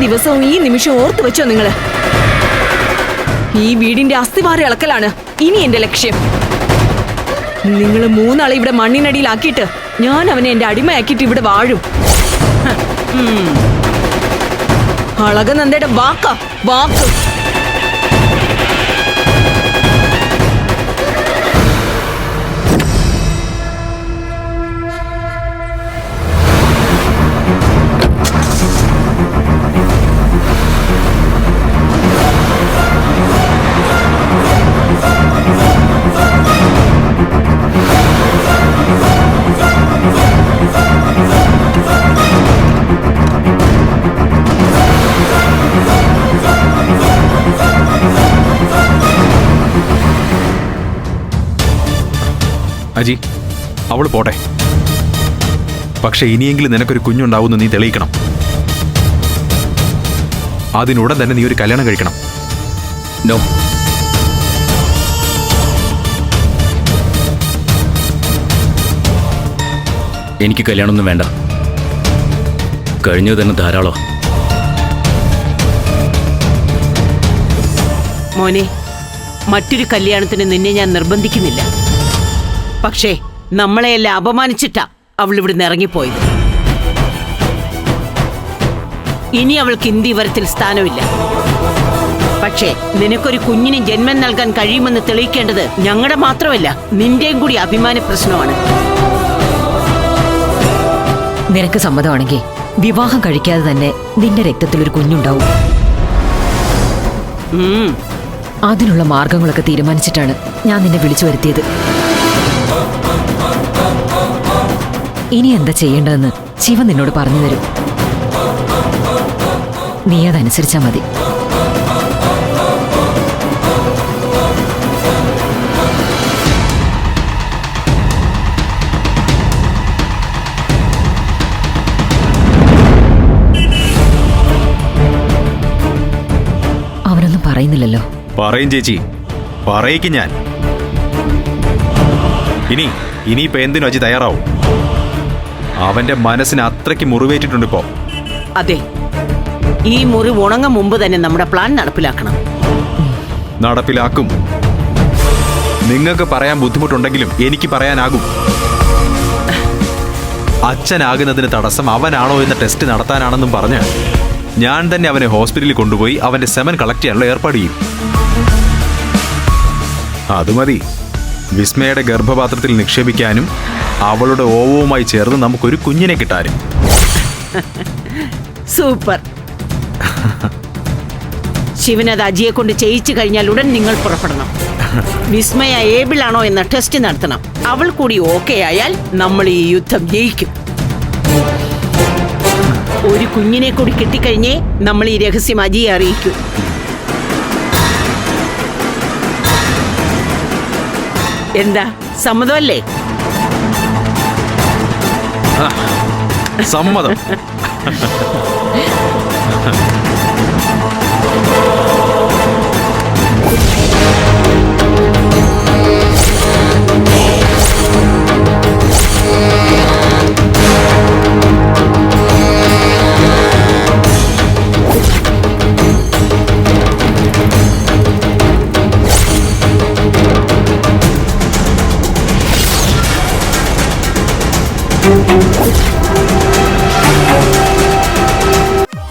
ദിവസവും ഈ നിമിഷം ഓർത്തു വെച്ചോ നിങ്ങൾ. ഈ വീടിന്റെ അസ്ഥിവാര ഇളക്കലാണ് ഇനി എന്റെ ലക്ഷ്യം. നിങ്ങൾ മൂന്നാളെ ഇവിടെ മണ്ണിനടിയിലാക്കിയിട്ട് ഞാൻ അവനെ എന്റെ അടിമയാക്കിയിട്ട് ഇവിടെ വാഴും. അളകനന്ദയുടെ വാക്ക വാക്ക്. അജി അവൾ പോട്ടെ. പക്ഷെ ഇനിയെങ്കിലും നിനക്കൊരു കുഞ്ഞുണ്ടാവുമെന്ന് നീ തെളിയിക്കണം. അതിനുടൻ തന്നെ നീ ഒരു കല്യാണം കഴിക്കണം. നോ. എനിക്ക് കല്യാണമൊന്നും വേണ്ട. കഴിഞ്ഞു തന്നെ ധാരാളം മോനെ മറ്റൊരു കല്യാണത്തിന് നിന്നെ ഞാൻ നിർബന്ധിക്കുന്നില്ല. പക്ഷേ നമ്മളെയെല്ലാം അപമാനിച്ചിട്ടാ അവൾ ഇവിടുന്ന് ഇറങ്ങിപ്പോയത്. ഇനി അവൾക്ക് ഇന്ത്യ വരത്തിൽ സ്ഥാനമില്ല. പക്ഷേ നിനക്കൊരു കുഞ്ഞിന് ജന്മം നൽകാൻ കഴിയുമെന്ന് തെളിയിക്കേണ്ടത് ഞങ്ങളുടെ മാത്രമല്ല നിന്റെയും കൂടി അഭിമാന പ്രശ്നമാണ്. നിനക്ക് സമ്മതമാണെങ്കിൽ വിവാഹം കഴിക്കാതെ തന്നെ നിന്റെ രക്തത്തിൽ ഒരു കുഞ്ഞുണ്ടാവും. അതിനുള്ള മാർഗങ്ങളൊക്കെ തീരുമാനിച്ചിട്ടാണ് ഞാൻ നിന്നെ വിളിച്ചു വരുത്തിയത്. ഇനി എന്താ ചെയ്യേണ്ടതെന്ന് ശിവ നിന്നോട് പറഞ്ഞു തരും. നീ അതനുസരിച്ചാ മതി. അവനൊന്നും പറയുന്നില്ലല്ലോ. പറയും ചേച്ചി. പറയിക്കും ഞാൻ. ഇനി ഇനിയിപ്പോ എന്തിനു അജി തയ്യാറാവും? അവന്റെ മനസ്സിന് അത്രയ്ക്ക് മുറിവേറ്റിട്ടുണ്ട് ഇപ്പോ. അതെ. ഈ മുറി ഉണങ്ങ മുമ്പ് തന്നെ നമ്മുടെ പ്ലാൻ നടപ്പിലാക്കണം. നടപ്പിലാക്കും. നിങ്ങൾക്ക് പറയാൻ ബുദ്ധിമുട്ടുണ്ടെങ്കിലും എനിക്ക് പറയാനാകും. അച്ഛനാകുന്നതിന് തടസ്സം അവനാണോ എന്ന ടെസ്റ്റ് നടത്താനാണെന്നും പറഞ്ഞ് ഞാൻ തന്നെ അവനെ ഹോസ്പിറ്റലിൽ കൊണ്ടുപോയി അവന്റെ സെമൻ കളക്ട് ചെയ്യാനുള്ള ഏർപ്പാട് ചെയ്യും. അത് മതി. വിസ്മയുടെ ഗർഭപാത്രത്തിൽ നിക്ഷേപിക്കാനും അവളുടെ ഓവുമായി ചേർന്ന് നമുക്കൊരു കുഞ്ഞിനെ കിട്ടാനും. സൂപ്പർ. ശിവനത് അജിയെ കൊണ്ട് ചെയ്യിച്ചു കഴിഞ്ഞാൽ ഉടൻ നിങ്ങൾ പുറപ്പെടണം. വിസ്മയ ഏബിൾ ആണോ എന്ന ടെസ്റ്റ് നടത്തണം. അവൾ കൂടി ഓക്കെ ആയാൽ നമ്മൾ ഈ യുദ്ധം ജയിക്കും. ഒരു കുഞ്ഞിനെ കൂടി കിട്ടിക്കഴിഞ്ഞേ നമ്മൾ ഈ രഹസ്യം അജിയെ അറിയിക്കൂ. എന്താ? സമ്മതമല്ലേ? സമ്മതം.